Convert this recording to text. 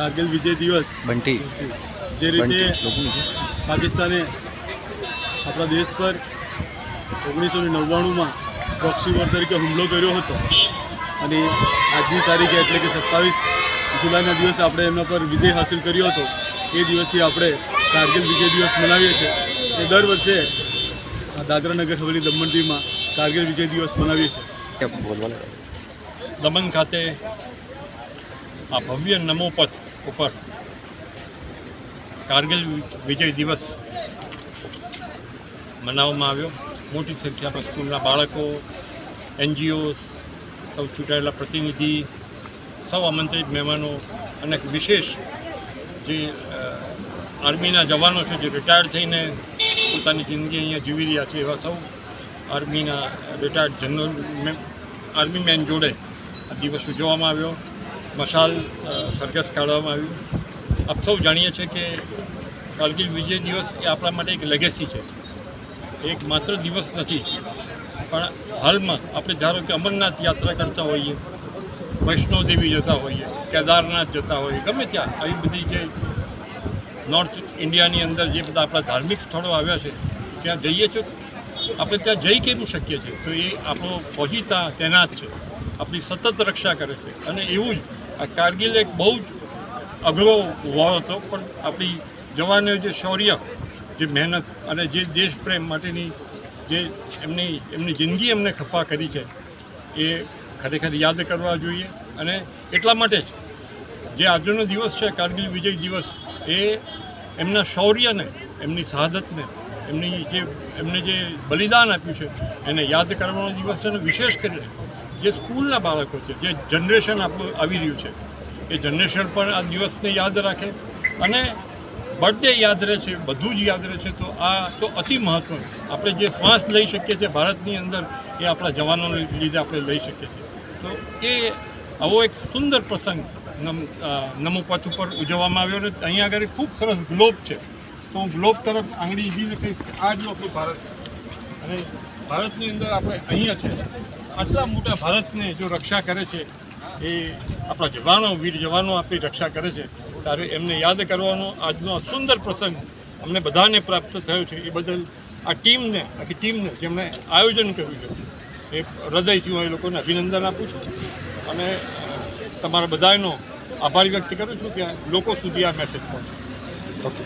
કારગિલ વિજય દિવસ. બંટી. જે રીતે. પાકિસ્તાને આપણા દેશ પર ઓગણીસો ને નવ્વાણુંમાં પ્રોક્સી વોર તરીકે હુમલો કર્યો હતો. અને આજની તારીખે એટલે કે સત્તાવીસ જુલાઈના દિવસે આપણે એમના પર વિજય હાંસિલ કર્યો હતો. એ દિવસથી આપણે કારગિલ વિજય દિવસ મનાવીએ છીએ. એ દર વર્ષે આ દાદરા નગર હવેલી દમણ દીવમાં કારગિલ વિજય દિવસ મનાવીએ છીએ. દમણ ખાતે આ ભવ્ય નમો પથ ઉપર. કારગિલ વિજય દિવસ મનાવવામાં આવ્યો. મોટી સંખ્યામાં સ્કૂલના બાળકો એનજીઓ સૌ ચૂંટાયેલા પ્રતિનિધિ, સૌ આમંત્રિત મહેમાનો અને વિશેષ જે આર્મીના જવાનો છે, જે રિટાયર્ડ થઈને પોતાની જિંદગી અહીંયા જીવી રહ્યા છે, એવા સૌ આર્મીના રિટાયર્ડ જનરલ આર્મી મેન જોડે આ દિવસ ઉજવવામાં આવ્યો. મશાલ સરઘસ કાઢવામાં આવ્યું. આપ સૌ જાણીએ છીએ કે કારગિલ વિજય દિવસ એ આપણા માટે એક લેગેસી છે. એક માત્ર દિવસ નથી, પણ હાલમાં આપણે ધારો કે અમરનાથ યાત્રા કરતા હોઈએ વૈષ્ણોદેવી જતા હોઈએ, કેદારનાથ જતા હોઈએ, ગમે ત્યાં, આવી બધી જે નોર્થ ઇન્ડિયાની અંદર જે બધા આપણા ધાર્મિક સ્થળો આવ્યા છે, ત્યાં જઈએ છીએ. આપણે ત્યાં જઈ કેમ શકીએ છીએ? તો એ આપણો ફોજીતા તૈનાત છે. આપણી સતત રક્ષા કરે છે. અને એવું જ આ કારગિલ એક બહુ જ અઘરો વોર હતો, પણ આપણી જવાનો જે શૌર્ય, જે મહેનત અને જે દેશ પ્રેમ માટેની જે એમની એમની જિંદગી એમને ખફા કરી છે, એ ખરેખર યાદ કરવા જોઈએ અને એટલા માટે જ જે આજનો દિવસ છે, કારગિલ વિજય દિવસ, એ એમના શૌર્યને, એમની શહાદતને, એમની જે, એમને જે બલિદાન આપ્યું છે, એને યાદ કરવાનો દિવસ છે અને વિશેષ કરીને જે સ્કૂલના બાળકો છે, જે જનરેશન આપણું આવી રહ્યું છે, એ જનરેશન પણ આ દિવસને યાદ રાખે. અને બર્થડે યાદ રહે છે, બધું જ યાદ રહે છે, તો આ તો અતિ મહત્ત્વનું આપણે જે શ્વાસ લઈ શકીએ છીએ ભારતની અંદર, એ આપણા જવાનોને લીધે આપણે લઈ શકીએ છીએ. તો એ આવો એક સુંદર પ્રસંગ નમ પથ ઉપર ઉજવવામાં આવ્યો અને અહીંયા આગળ ખૂબ સરસ ગ્લોબ છે. તો હું ગ્લોબ તરફ આંગળી ઈડી કહીશ આ જ આપણું ભારત અને ભારતની અંદર આપણે અહીંયા છે. આટલા મોટા ભારતને જો રક્ષા કરે છે, એ આપણા જવાનો, વીર જવાનો આપણી રક્ષા કરે છે ત્યારે એમને યાદ કરવાનો આજનો આ સુંદર પ્રસંગ અમને બધાને પ્રાપ્ત થયો છે. એ બદલ આ ટીમને, આખી ટીમને જેમણે આયોજન કર્યું છે, એ હૃદયથી હું એ લોકોને અભિનંદન આપું છું અને તમારા બધાનો આભાર વ્યક્ત કરું છું કે લોકો સુધી આ મેસેજ પહોંચે ઓકે